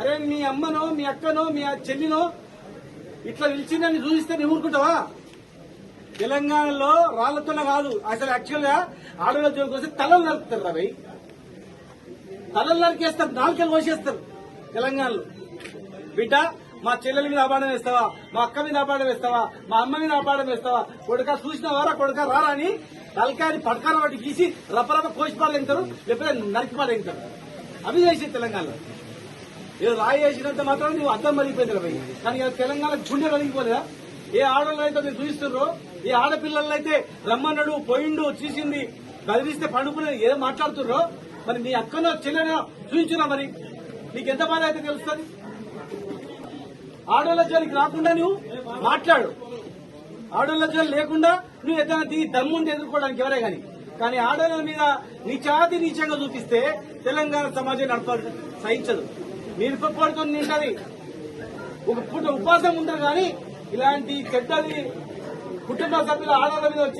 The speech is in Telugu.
అరే మీ అమ్మనో మీ అక్కనో మీ చెల్లినో ఇట్లా నిలిచిందని చూపిస్తే నువ్వు ఊరుకుంటావా? తెలంగాణలో రాళ్ళతోనే కాదు అసలు యాక్చువల్గా ఆడవాళ్ళ జోలికి వస్తే తలలు నరుకుతారు రవి తలలు నరికేస్తారు నాలుకలు కోసేస్తారు తెలంగాణలో. బిడ్డ మా చెల్లెల మీద అపాడం వేస్తావా మా అక్క మీద అపాడం వేస్తావా మా అమ్మ మీద అపాడం వేస్తావా కొడుక చూసిన వారా కొడుక రారా అని తలకాయని పడకాల వాటి గీసి రపరప కోసి ఎంతారు లేకపోతే నరికి ఎంతారు అవి చేసే తెలంగాణలో. ఏదో రాయి వేసినంత మాత్రం నువ్వు అర్థం మరిగిపోయింది రవి కానీ తెలంగాణ గుండె కలిగిపోలేదా ఏ ఆడవాళ్ళు అయితే మీరు చూపిస్తుర్రో ఏ ఆడపిల్లలు అయితే రమ్మన్నాడు పోయిండు చూసింది బదిలిస్తే పండుకునే ఏదో మాట్లాడుతుర్రో? మరి నీ అక్కనో చెల్లెనో చూపించున్నా మరి. నీకు ఎంత బాధ అయితే తెలుస్తుంది? ఆడోళ్ళ జోలికి రాకుండా నువ్వు మాట్లాడు. ఆడోళ్ళ జోలి లేకుండా నువ్వు ఏదైనా దిగి దమ్ముండి ఎదుర్కోవడానికి ఎవరే గాని కానీ ఆడవాళ్ళ మీద నీచాతి నీచంగా చూపిస్తే తెలంగాణ సమాజం నడపాలి సహించదు. మీరు పడుతుంది నింటది ఒక పూట ఉపాసం ఉంటారు కానీ ఇలాంటి చెడ్డది కుటుంబ సభ్యుల ఆడవాళ్ళ మీద వచ్చిన